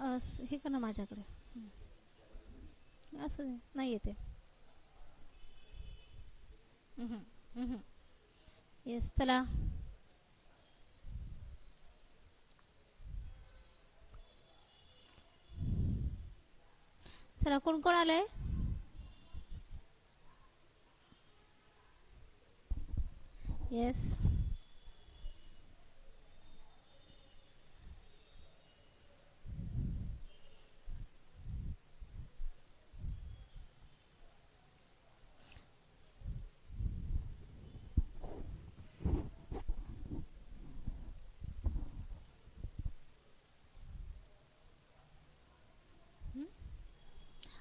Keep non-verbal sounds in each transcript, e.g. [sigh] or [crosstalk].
असं हे कर ना माझ्याकडे. असं नाही येते. येस चला. चला कोण कोण आलंय? येस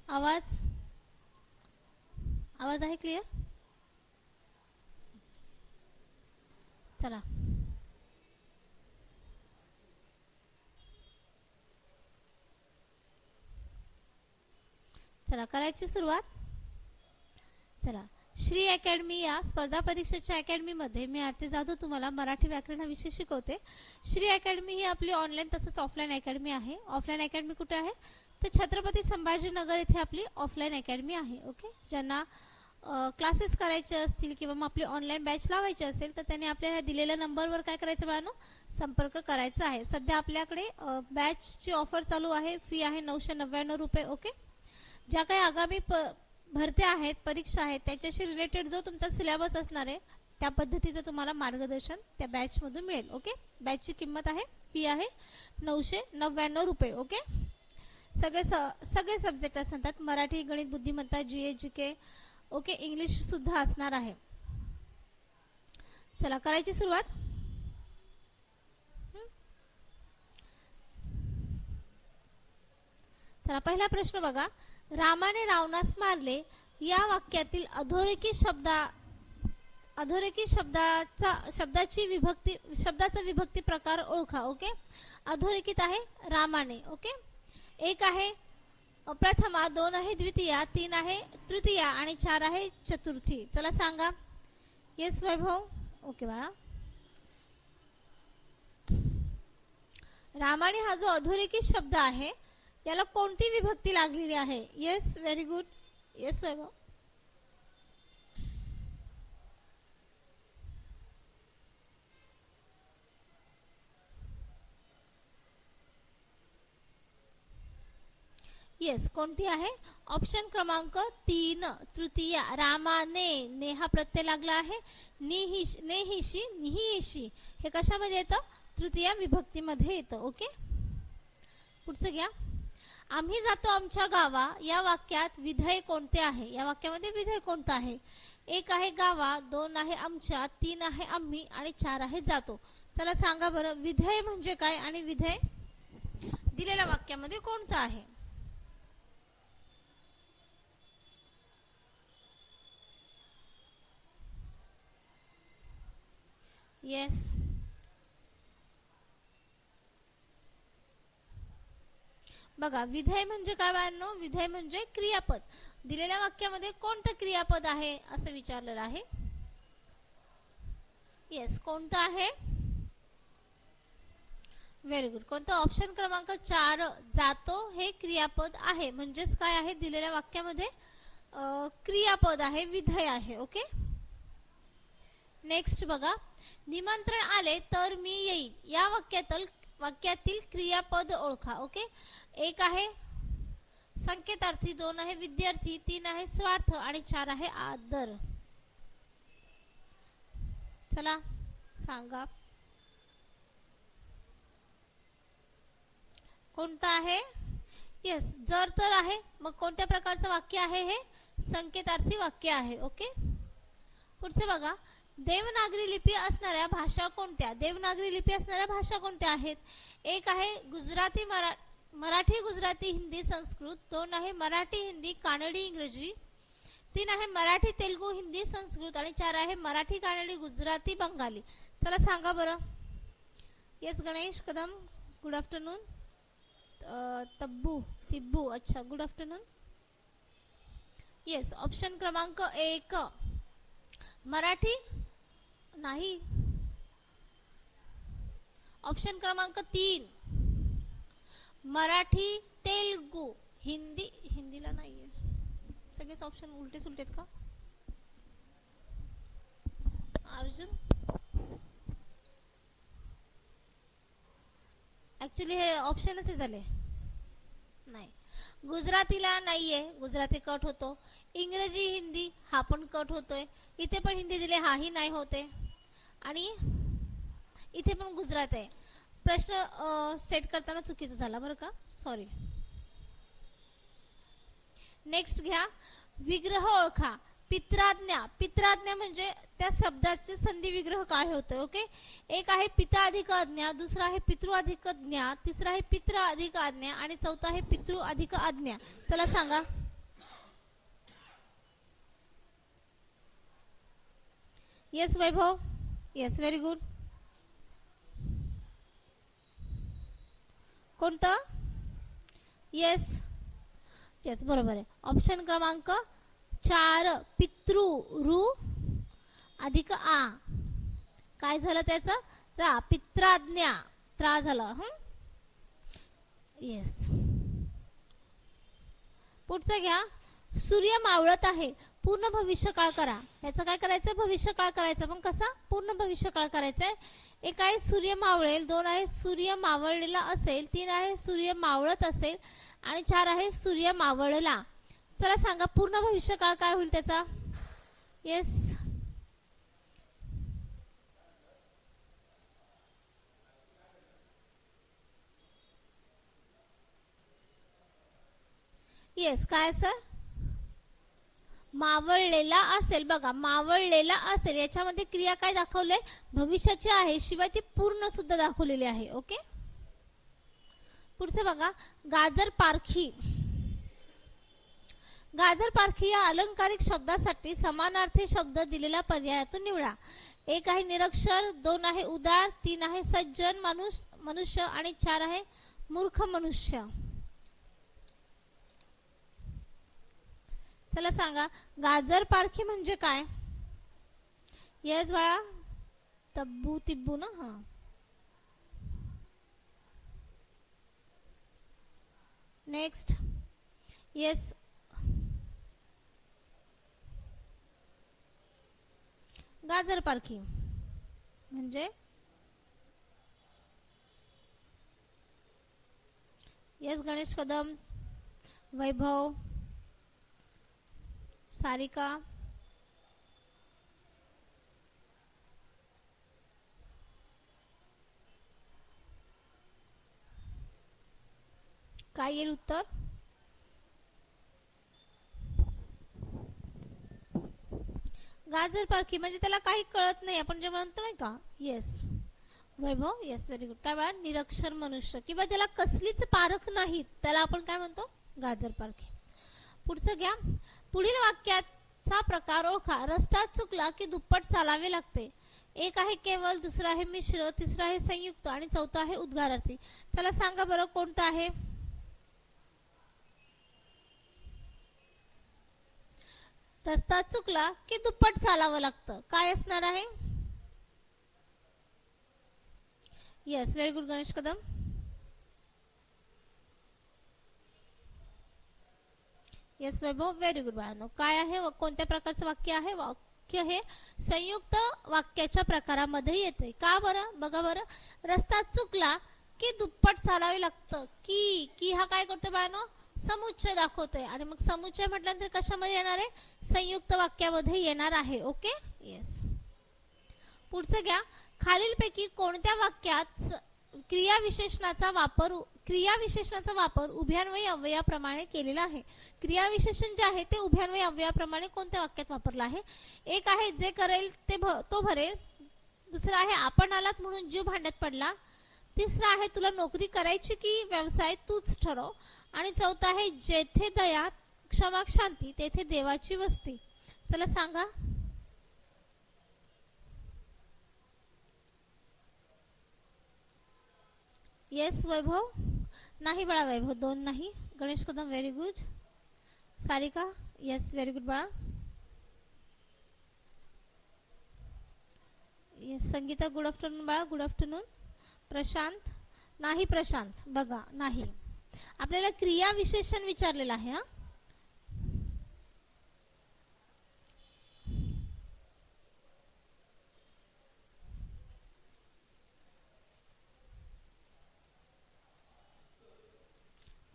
आवाज आवाज आहे क्लिअर चला. चला करायची सुरुवात? चला. श्री अकॅडमी या स्पर्धा परीक्षेच्या अकॅडमीमध्ये मी आरती जाधव तुम्हाला मराठी व्याकरण हा विषय शिकवते. श्री अकॅडमी ही आपली ऑनलाईन तसंच ऑफलाईन अकॅडमी आहे. ऑफलाईन अकॅडमी कुठे आहे? तर छत्रपती संभाजीनगर इथे आपली ऑफलाईन अकॅडमी आहे ओके? ज्यांना क्लासेस करायचे असतील किंवा मग आपली ऑनलाईन बॅच लावायची असेल तर त्यांनी आपल्या ह्या दिलेल्या नंबरवर काय करायचं बाळांनो? संपर्क करायचा आहे. सध्या आपल्याकडे बॅचची ऑफर चालू आहे. फी आहे नऊशे नव्याण्णव रुपये ओके ज्या काही आगामी प भरत्या आहेत परीक्षा आहेत त्याच्याशी रिलेटेड जो तुमचा सिलेबस असणार आहे त्या पद्धतीचं तुम्हाला मार्गदर्शन त्या बॅचमधून मिळेल ओके बॅचची किंमत आहे फी आहे नऊशे नव्याण्णव रुपये ओके सगळे स सगळे सब्जेक्ट असतात. मराठी गणित बुद्धिमत्ता जी ए जी के ओके इंग्लिश सुद्धा असणार आहे. चला करायची सुरुवात. चला पहिला प्रश्न बघा. रामाने रावणास मारले. या वाक्यातील अधोरेखित शब्दा अधोरेखी शब्दाचा शब्दाची विभक्ती शब्दाचा विभक्ती प्रकार ओळखा ओके? अधोरेखित आहे रामाने ओके? एक आहे प्रथमा दोन आहे द्वितीया तीन आहे तृतीया आणि चार आहे चतुर्थी. चला सांगा. येस वैभव? ओके बाळा. रामाने हा जो अधोरेखित शब्द आहे याला कोणती विभक्ती लागलेली आहे? Yes very good yes Vaibhav? Yes कोणती आहे? ऑप्शन क्रमांक तीन तृतीया. रामाने ने हा प्रत्यय लागला आहे. निहिश नेहिशी निहिशी हे कशामध्ये येतं? तृतीया विभक्तीमध्ये येतं ओके? पुढचं घ्या. आम्ही जातो आमच्या गावा. या वाक्यात विधेय कोणते आहे? या वाक्यामध्ये विधेय कोणतं आहे? एक आहे गावा दोन आहे आमच्या तीन आहे आम्ही आणि चार आहे जातो. चला सांगा बरं विधेय म्हणजे काय आणि विधेय? दिलेल्या वाक्यामध्ये कोणतं आहे? येस बघा विधेय म्हणजे काय बाळांनो? विधेय म्हणजे क्रियापद. दिलेल्या वाक्यामध्ये कोणतं क्रियापद आहे असं विचारलेलं आहे? येस कोणतं आहे? व्हेरी गुड कोणतं? ऑप्शन क्रमांक चार जातो हे क्रियापद आहे. म्हणजेच काय आहे? दिलेल्या वाक्यामध्ये क्रियापद आहे विधेय आहे ओके नेक्स्ट बघा. निमंत्रण आले तर मी येईन. या वाक्यातील वाक्यातील क्रियापद ओळखा ओके? एक आहे संकेतार्थी दोन आहे विद्यार्थी तीन आहे स्वार्थ आणि चार आहे आदर. चला सांगा. कोणतं आहे? येस जर तर आहे मग कोणत्या प्रकारचं वाक्य आहे हे? संकेतार्थी वाक्य आहे ओके? पुढचे बघा. देवनागरी लिपी असणाऱ्या भाषा कोणत्या? देवनागरी लिपी असणाऱ्या भाषा कोणत्या आहेत? एक आहे गुजराती मरा मराठी गुजराती हिंदी संस्कृत दोन आहे मराठी हिंदी कानडी इंग्रजी तीन आहे मराठी तेलगू हिंदी संस्कृत आणि चार आहे मराठी कानडी गुजराती बंगाली. चला सांगा बरं. Yes Ganesh Kadam. Good afternoon Tabbu तिब्बू. अच्छा गुड आफ्टरनून येस ऑप्शन क्रमांक एक. मराठी नाही. ऑप्शन क्रमांक तीन. मराठी तेलगू हिंदी हिंदीला नाहीये. सगळेच ऑप्शन उलटे सुलटेत का? अर्जुन? ऍक्च्युली हे ऑप्शनच हे झाले. नाही. गुजरातीला नाहीये. गुजराती कट होतो. इंग्रजी हिंदी हा पण कट होतोय. इथे पण हिंदी दिले हाही नाही होते. आणि इथे पण गुजरात आहे. प्रश्न सेट करताना चुकीचा झाला बरं का? सॉरी नेक्स्ट घ्या. विग्रह ओळखा. पित्राज्ञा. पित्राज्ञा म्हणजे त्या शब्दाचे संधी विग्रह काय होतोय ओके एक आहे पिता अधिक आज्ञा दुसरा आहे पितृ अधिक ज्ञा तिसरा आहे पित्र अधिक आज्ञा आणि चौथा आहे पितृ अधिक आज्ञा चला सांगा. Yes Vaibhav? Yes very good कोणतं? येस येस बरोबर आहे. ऑप्शन क्रमांक चार पितृ रु अधिक आ. काय झालं त्याचं? रा पित्राज्ञा. त्रा झालं. हं? येस पुढचं घ्या. सूर्य मावळत आहे. पूर्ण भविष्य काळ करा. याचं काय करायचं? भविष्य काळ करायचं. पण कसा? पूर्ण भविष्य काळ करायचा आहे एक आहे सूर्य मावळेल दोन आहे सूर्य मावळलेला असेल तीन आहे सूर्य मावळत असेल आणि चार आहे सूर्य मावळला. चला सांगा पूर्ण भविष्य काळ काय होईल त्याचा? येस येस काय सर मावळलेला असेल बघा मावळलेला असेल याच्यामध्ये क्रिया काय दाखवले? भविष्याची आहे शिवाय ती पूर्ण सुद्धा दाखवलेली आहे ओके? पुढचं बघा गाजर पारखी. गाजर पारखी या अलंकारिक शब्दासाठी समानार्थी शब्द दिलेल्या पर्यायातून निवडा. एक आहे निरक्षर दोन आहे उदार तीन आहे सज्जन माणूस मनुष्य आणि चार आहे मूर्ख मनुष्य. चला सांगा गाजर पारखी म्हणजे काय? येस बाळा तब्बू तिब्बू ना? हा. नेक्स्ट येस गाजर पारखी म्हणजे? येस गणेश कदम वैभव सारिका. काय येईल उत्तर? गाजर पारखी म्हणजे त्याला काही कळत नाही. आपण जे म्हणतो नाही का? Yes Vaibhav yes very good काय वेळा निरक्षर मनुष्य. किंवा ज्याला कसलीच पारख नाही त्याला आपण काय म्हणतो? गाजर पारखी पुढचं घ्या. पुढील वाक्याचा प्रकार ओळखा. रस्ता चुकला की दुप्पट चालावे लागते. एक आहे केवळ दुसरा आहे मिश्र तिसरा आहे संयुक्त आणि चौथा आहे उद्गारार्थी. चला सांगा बरं कोणतं आहे? रस्ता चुकला की दुप्पट चालावं लागतं. काय असणार आहे? Yes very good Ganesh Kadam. Yes Vaibhav very good बाळांनो. काय आहे? व कोणत्या प्रकारचं वाक्य आहे? वाक्य हे संयुक्त वाक्याच्या प्रकारामध्ये येते. का बरं? बघा बरं. रस्ता चुकला की दुप्पट चालावे लागतं. की की हा काय करतो बाळांनो? समुच्चय दाखवतोय. आणि मग समुच्चय म्हटल्यानंतर कशामध्ये येणार आहे? संयुक्त वाक्यामध्ये येणार आहे. ओके येस पुढचं घ्या. खालीलपैकी कोणत्या वाक्यात क्रिया विशेषणाचा वापर क्रियाविशेषणाचा वापर उभ्यान्वयी अव्ययाप्रमाणे केलेला आहे. क्रियाविशेषण जे आहे ते उभ्यान्वयी अव्ययाप्रमाणे कोणत्या वाक्यात वापरलं आहे? एक आहे जे करेल ते भ- तो भरेल. दुसरा आहे आपण आलात म्हणून जीव भांड्यात पडला. तिसरा आहे तुला नोकरी करायची की व्यवसाय तूच ठरव. आणि चौथा आहे जेथे दया क्षमा शांती तेथे देवाची वस्ती. चला सांगा. येस वैभव? नाही बाळा वैभव दोन नाही. Ganesh Kadam very good Sarika yes very good बाळा. येस संगीता गुड आफ्टरनून बाळा गुड आफ्टरनून प्रशांत नाही प्रशांत बघा नाही. आपल्याला क्रिया विशेषण विचारलेलं आहे हा.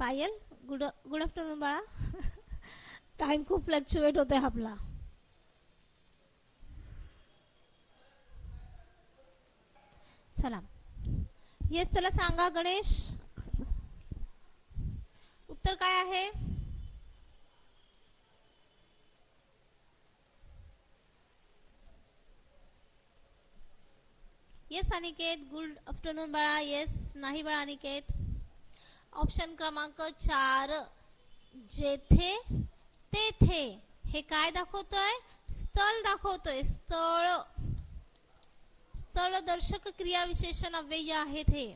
पायल गुड गुड आफ्टरनून बाळा. टाइम खूप फ्लक्च्युएट होतोय आपला. चला. येस चला सांगा गणेश. उत्तर काय आहे? येस अनिकेत. गुड आफ्टरनून बाळा. येस नाही बाळा अनिकेत. ऑप्शन क्रमांक चार जेथे तेथे. हे काय दाखवतोय? स्थळ दाखवतोय. स्थळ. स्थळ दर्शक क्रिया विशेषण अव्यय आहेत हे.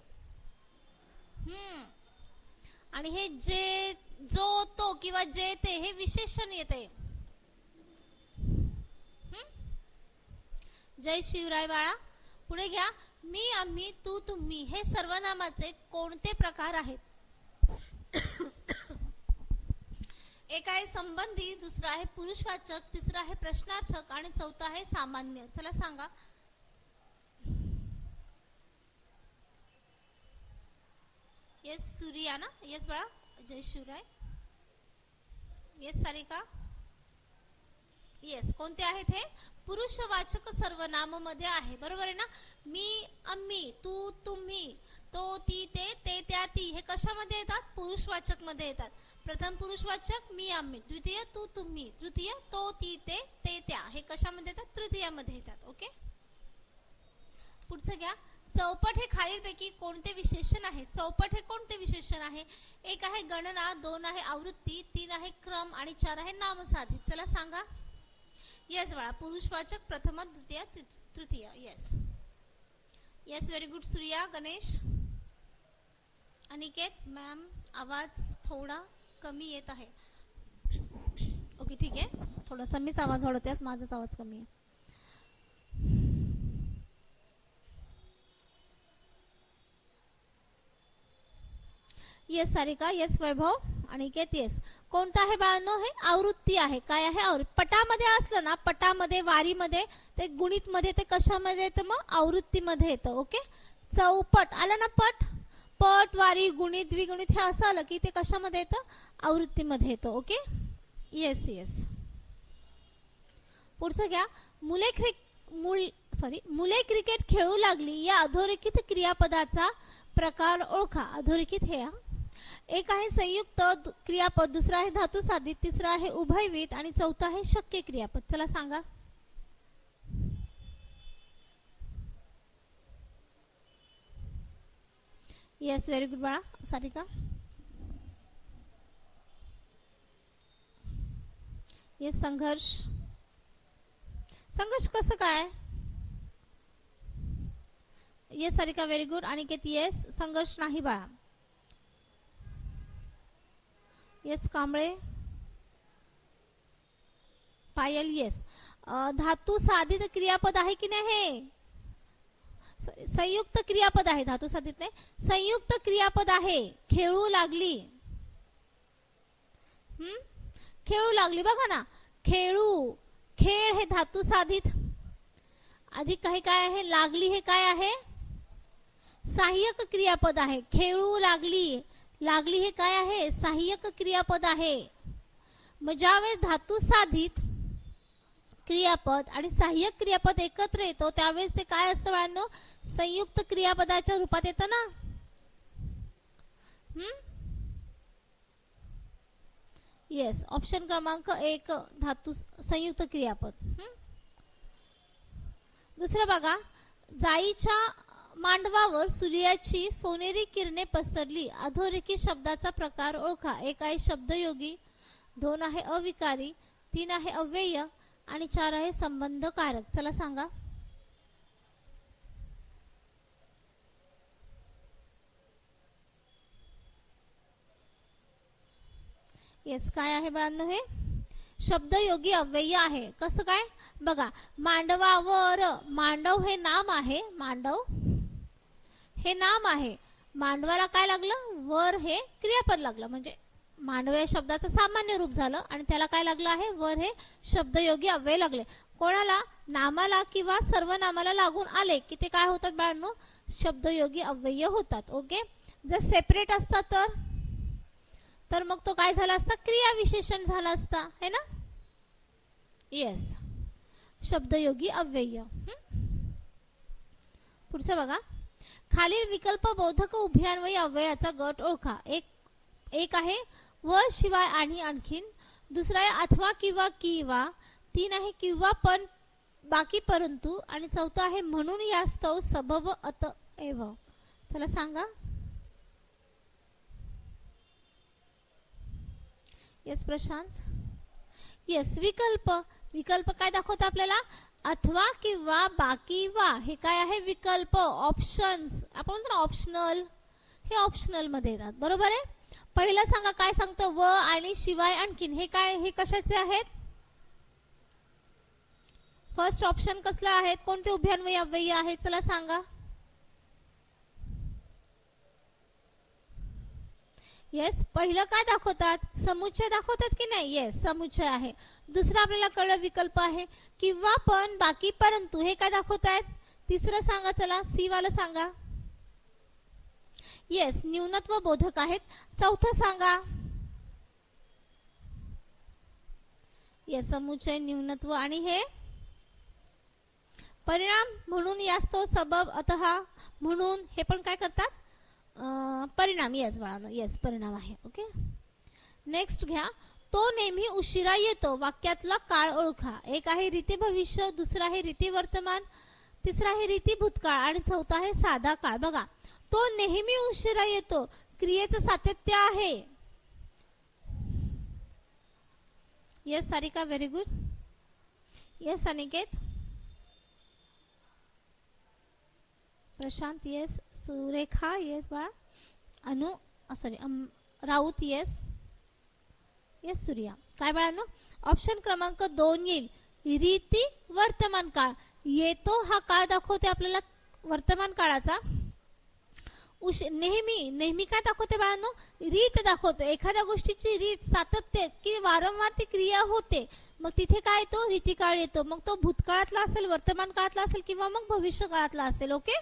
हम्म. आणि हे जे जो तो किंवा जे ते हे विशेषण येते. जय शिवराय बाळा. पुढे घ्या. मी आम्ही तू तुम्ही हे सर्वनामाचे कोणते प्रकार आहेत? एक आहे संबंधी दुसरा आहे पुरुषवाचक तिसरा आहे प्रश्नार्थक आणि चौथा आहे सामान्य. चला सांगा. येस सूर्या ना येस बाळा. जय शिवराय. येस सारिका. येस कोणते आहेत हे? पुरुषवाचक सर्वनाममध्ये आहे. बरोबर आहे ना? मी आम्ही तू तुम्ही. तो ती ते ते त्या ती. हे कशामध्ये येतात? पुरुषवाचकमध्ये येतात. प्रथम पुरुषवाचक मी आम्ही. द्वितीय तू तुम्ही. तृतीय तो ती ते ते त्या. हे कशामध्ये येतात? तृतीयामध्ये येतात. ओके? पुढचं घ्या. चौपट हे खालीलपैकी कोणते विशेषण आहे? चौपट हे कोणते विशेषण आहे? एक आहे गणना दोन आहे आवृत्ती तीन आहे क्रम आणि चार आहे नामसाधित चला सांगा. येस बाळा. पुरुषवाचक प्रथम द्वितीय तृतीय. Yes yes very good Surya Ganesh. Aniket ma'am आवाज थोडा कमी येत आहे. ओके ठीक आहे. थोडासा मीच आवाज वाढवते आज माझाच आवाज कमी आहे. Yes Sarika. Yes Vaibhav. Aniket yes कोणतं आहे बाळांनो? हे आवृत्ती आहे. काय आहे आवृत्ती? पटामध्ये असलं ना पटामध्ये वारीमध्ये ते गुणित मध्ये ते कशामध्ये येतं मग? आवृत्तीमध्ये येतं ओके चौपट. आलं ना पट? पट वारी गुणित द्विगुणित हे असं आलं की ते कशामध्ये येतं? आवृत्तीमध्ये येतं ओके? येस येस पुढचं घ्या. मुले क्रिक मुल सॉरी मुले क्रिकेट खेळू लागली या अधोरेखित क्रियापदाचा प्रकार ओळखा. अधोरेखित हे एक आहे संयुक्त क्रियापद दुसरा आहे धातू साधित तिसरा आहे उभयवित आणि चौथा आहे शक्य क्रियापद. चला सांगा. येस व्हेरी गुड बाळा सारिका येस संघर्ष संघर्ष कसं काय? Yes Sarika very good Aniket yes संघर्ष नाही बाळा येस कांबळे पायल येस धातू साधित क्रियापद आहे की नाही हे? संयुक्त क्रियापद आहे धातू साधित नाही संयुक्त क्रियापद आहे. खेळू लागली. हम्म? खेळू लागली बघा ना. खेळू खेळ हे धातू साधित. अधिक काही काय आहे? लागली हे काय आहे? सहाय्यक क्रियापद आहे. खेळू लागली. लागली हे काय आहे? सहाय्यक क्रियापद आहे. मग ज्यावेळेस धातू साधित क्रियापद आणि सहाय्यक क्रियापद एकत्र येतो त्यावेळेस ते काय असतं बाळांनो? संयुक्त क्रियापदाच्या रूपात येतं ना? येस ऑप्शन क्रमांक एक धातू संयुक्त क्रियापद. हम्म? दुसरं बघा जाईच्या मांडवावर सूर्याची सोनेरी किरणे पसरली. अधोरेखी शब्दाचा प्रकार ओळखा. एक आहे शब्दयोगी दोन आहे अविकारी तीन आहे अव्यय आणि चार आहे संबंधकारक. चला सांगा. येस काय आहे बाळांनो हे? शब्दयोगी अव्यय आहे. कसं काय? बघा मांडवावर मांडव हे नाम आहे. मांडव हे नाम आहे. मांडवाला काय लागलं? वर हे क्रियापद लागलं. म्हणजे मांडव या शब्दाचं सामान्य रूप झालं आणि त्याला काय लागलं आहे? वर हे शब्दयोगी अव्यय लागले. कोणाला? नामाला किंवा सर्व नामाला लागून आले की ते काय होतात बाळांनो? शब्दयोगी अव्यय होतात. ओके जर सेपरेट असतात तर? तर मग तो काय झाला असता? क्रिया विशेषण झाला असता. है ना? येस शब्दयोगी अव्यय. पुढचं बघा. खालील विकल्प बोधक उभयान्वयी अव्ययाचा गट ओळखा. एक एक आहे व शिवाय आणि आणखीन दुसरा आहे अथवा किंवा किंवा तीन आहे किंवा पण बाकी परंतु आणि चौथा आहे म्हणून यास्तव सबब अत एव. चला सांगा. येस प्रशांत. येस विकल्प. विकल्प काय दाखवतो आपल्याला? अथवा किंवा बाकी वा. हे काय आहे? विकल्प ऑप्शन्स आपण म्हणतो ना ऑप्शनल हे ऑप्शनलमध्ये येतात. बरोबर आहे? पहिलं सांगा काय सांगतं? व आणि शिवाय आणखीन. हे काय हे कशाचे आहेत? फर्स्ट ऑप्शन कसलं आहेत? कोणते उभ्यान्वयी अव्ययी आहेत? चला सांगा. येस पहिलं काय दाखवतात? समुच्चय दाखवतात की नाही? येस समुच्चय आहे. दुसरा आपल्याला कळलं विकल्प आहे. किंवा पण बाकी परंतु हे काय दाखवत आहेत तिसरं सांगा चला सी वाला सांगा. येस न्यूनत्व बोधक आहेत. चौथं सांगा. या समुचय न्यूनत्व आणि हे? परिणाम म्हणून यास्तव सबब अतः म्हणून हे पण काय करतात? परिणाम. येस बाळानो येस परिणाम आहे. ओके नेक्स्ट घ्या. तो नेहमी उशिरा येतो. वाक्यातला काळ ओळखा. एक आहे रीती भविष्य दुसरा आहे रीती वर्तमान तिसरा आहे रीती भूतकाळ आणि चौथा आहे साधा काळ. बघा. तो नेहमी उशिरा येतो. क्रियेचं सातत्य आहे. Yes Sarika very good yes Aniket. Prashant yes Surekha yes बाळा. Anu sorry Raut yes yes Surya. काय बाळांनो? ऑप्शन क्रमांक दोन येईल. रीती वर्तमान काळ. येतो हा काळ दाखवते आपल्याला वर्तमान काळाचा. उश नेहमी नेहमी काय दाखवते बाळांनो? रीत दाखवतो एखाद्या गोष्टीची रीत सातत्य की वारंवार ती क्रिया होते मग तिथे काय येतो? रीतिकाळ येतो. मग तो भूतकाळातला असेल वर्तमान काळातला असेल किंवा मग भविष्य काळातला असेल ओके?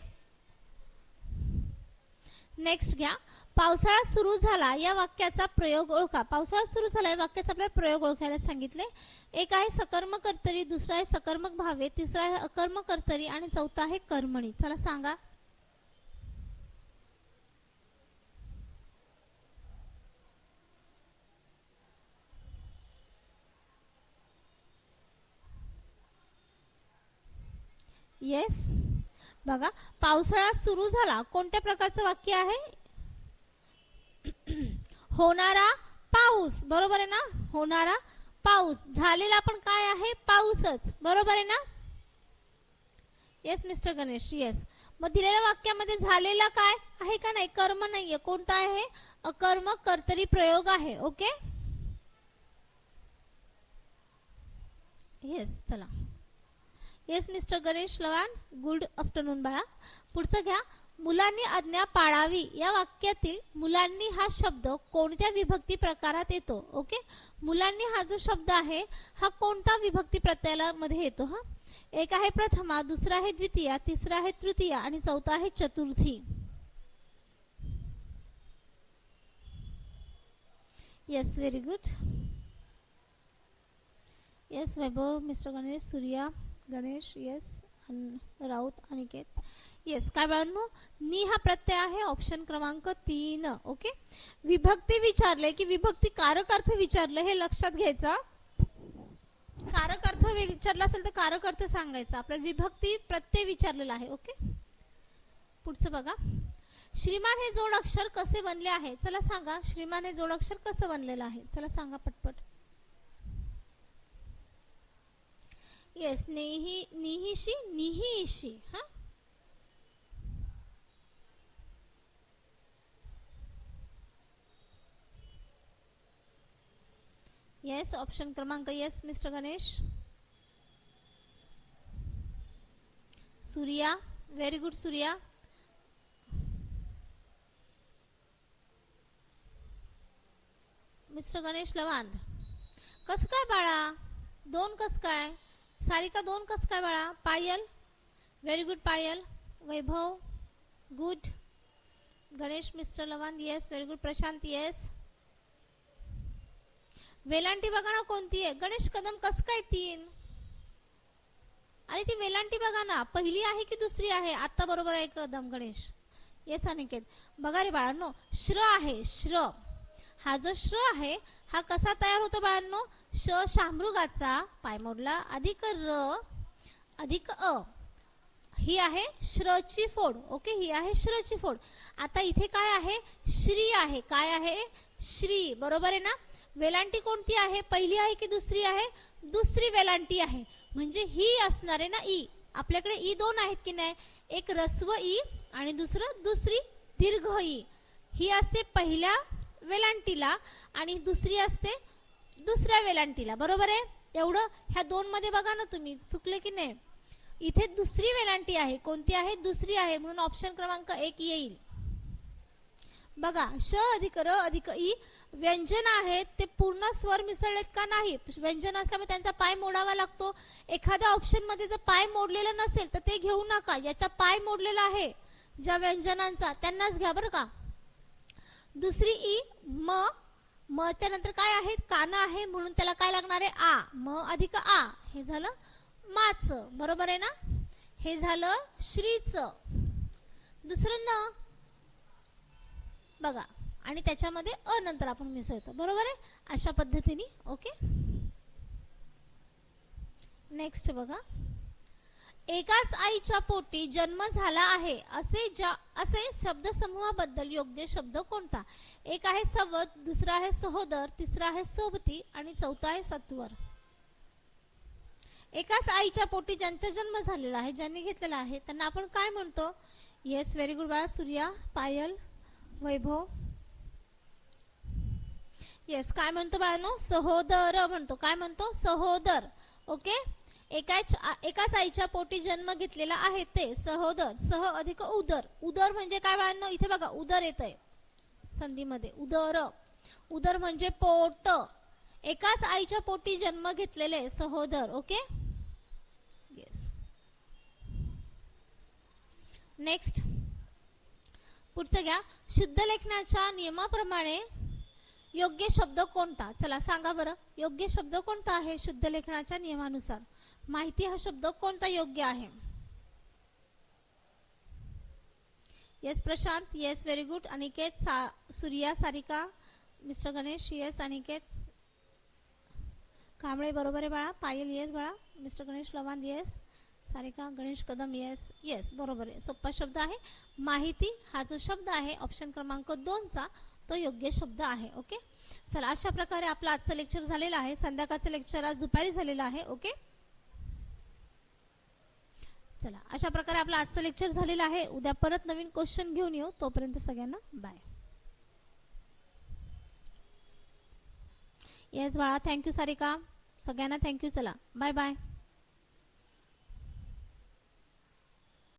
नेक्स्ट घ्या. पावसाळा सुरू झाला या वाक्याचा प्रयोग ओळखा. पावसाळा सुरू झाला या वाक्याचा आपल्याला प्रयोग ओळखायला सांगितले. एक आहे सकर्म कर्तरी दुसरा आहे सकर्मक भावे तिसरा आहे अकर्म कर्तरी आणि चौथा आहे कर्मणी. चला सांगा. येस बघा पावसाळा सुरू झाला. कोणत्या प्रकारचं वाक्य आहे? [clears throat] होणारा पाऊस. बरोबर आहे ना? होणारा पाऊस. झालेला पण काय आहे? पाऊसच. बरोबर आहे ना? येस मिस्टर गणेश येस मग दिलेल्या वाक्यामध्ये झालेला काय आहे का नाही? कर्म नाहीये. कोणता आहे? अकर्म कर्तरी प्रयोग आहे. ओके येस चला. Yes mister Ganesh Lavan good afternoon बाळा. पुढचं घ्या. मुलांनी आज्ञा पाळावी. या वाक्यातील मुलांनी हा शब्द कोणत्या विभक्ती प्रकारात येतो? ओके मुलांनी हा जो शब्द आहे हा कोणता विभक्ती प्रत्ययाला मध्ये येतो हा? एक आहे प्रथमा दुसरा आहे द्वितीया तिसरा आहे तृतीया आणि चौथा आहे चतुर्थी. Yes very good yes Vaibhav mister Ganesh Surya. Ganesh yes Raut Aniket yes काय बाळांनो? नी हा प्रत्यय आहे ऑप्शन क्रमांक तीन. ओके विभक्ती विचारले की विभक्ती कारक अर्थ विचारलं हे लक्षात घ्यायचं. कारक अर्थ विचारला असेल तर कारक अर्थ सांगायचा. आपल्याला विभक्ती प्रत्यय विचारलेला आहे. ओके पुढचं बघा. श्रीमान हे जोड अक्षर कसे बनले आहे? चला सांगा. श्रीमान हे जोड अक्षर कसं बनलेलं आहे? चला सांगा पटपट. येस नेही निहिशी निहिशी हा येस ऑप्शन क्रमांक yes mister Ganesh Surya very good Surya mister Ganesh Lavand कस काय बाळा? दोन कस काय? सारिका दोन कस काय बाळा? Payal. Very good Payal. Vaibhav. Good Ganesh mister Lavand yes very good Prashant yes वेलांटी बघा ना कोणती आहे. गणेश कदम कस काय तीन? अरे ती वेलांटी बघा ना. पहिली आहे की दुसरी आहे? आता बरोबर आहे कदम गणेश. येस अनिकेत. बघा रे बाळांनो श्र आहे श्र. हा जो श्र आहे हा कसा तयार होतो बाळांनो? श शामृगाचा पाय मोडला अधिक र अधिक अ. ही आहे श्रची फोड ओके? ही आहे श्रची फोड. आता इथे काय आहे? श्री आहे. काय आहे? श्री. बरोबर आहे ना? वेलांटी कोणती आहे? पहिली आहे की दुसरी आहे? दुसरी वेलांटी आहे. म्हणजे ही असणार आहे ना ई. आपल्याकडे ई दोन आहेत की नाही? एक रस्व ई आणि दुसरं दुसरी दीर्घ ई. ही असते पहिल्या वेलांटीला आणि दुसरी असते दुसऱ्या वेलांटीला. बरोबर आहे? एवढं? ह्या दोन मध्ये बघा ना तुम्ही चुकले की नाही? इथे दुसरी वेलांटी आहे. कोणती आहे? दुसरी आहे. म्हणून ऑप्शन क्रमांक एक येईल. बघा श अधिक र अधिक ई व्यंजन आहेत ते पूर्ण स्वर मिसळलेत का नाही? व्यंजन असल्यामुळे त्यांचा पाय मोडावा लागतो. एखाद्या ऑप्शनमध्ये जर पाय मोडलेला नसेल तर ते घेऊ नका. याचा पाय मोडलेला आहे. ज्या व्यंजनांचा त्यांनाच घ्या बरं का. दुसरी ई म म च्या नंतर काय आहे? काना आहे म्हणून त्याला काय लागणार आहे? आ म अधिक आ. हे झालं माच. बरोबर आहे ना? हे झालं श्रीच. दुसरं न बघा. आणि त्याच्यामध्ये अ नंतर आपण मिसळतो बरोबर आहे? अशा पद्धतीने ओके? नेक्स्ट बघा. एकाच आईच्या पोटी जन्म झाला आहे असे ज्या असे शब्दसमूहाबद्दल योग्य शब्द कोणता? एक आहे सवत दुसरा आहे सहोदर तिसरा आहे सोबती आणि चौथा आहे सत्वर. एकाच आईच्या पोटी ज्यांचा जन्म झालेला आहे ज्यांनी घेतलेला आहे त्यांना आपण काय म्हणतो? येस व्हेरी गुड बाळा सूर्या पायल वैभव. येस काय म्हणतो बाळानो? सहोदर म्हणतो. काय म्हणतो? सहोदर. ओके एकाच एकाच आईच्या पोटी जन्म घेतलेला आहे ते सहोदर सह अधिक उदर. उदर म्हणजे काय बाळांनो? इथे बघा उदर येत आहे संधीमध्ये. उदर. उदर म्हणजे पोट. एकाच आईच्या पोटी जन्म घेतलेले सहोदर ओके? येस नेक्स्ट पुढचं घ्या. शुद्ध लेखनाच्या नियमाप्रमाणे योग्य शब्द कोणता? चला सांगा बरं. योग्य शब्द कोणता आहे शुद्ध लेखनाच्या नियमानुसार? माहिती हा शब्द कोणता योग्य आहे? Yes Prashant yes very good Aniket सा Surya Sarika. Mister Ganesh yes Aniket. Kamble बरोबर आहे बाळा. पायल येस बाळा. Mister Ganesh Lavand yes Sarika Ganesh Kadam yes yes बरोबर आहे. सोपा शब्द आहे. माहिती हा जो शब्द आहे ऑप्शन क्रमांक दोनचा तो योग्य शब्द आहे ओके चला अशा प्रकारे आपलं आजचं लेक्चर झालेलं आहे. संध्याकाळचं लेक्चर आज दुपारी झालेलं आहे ओके चला. अशा प्रकारे आपलं आजचं लेक्चर झालेलं आहे. उद्या परत नवीन क्वेश्चन घेऊन येऊ. तोपर्यंत सगळ्यांना बाय येस बाळा. Thank you Sarika. सगळ्यांना थँक्यू चला. Bye bye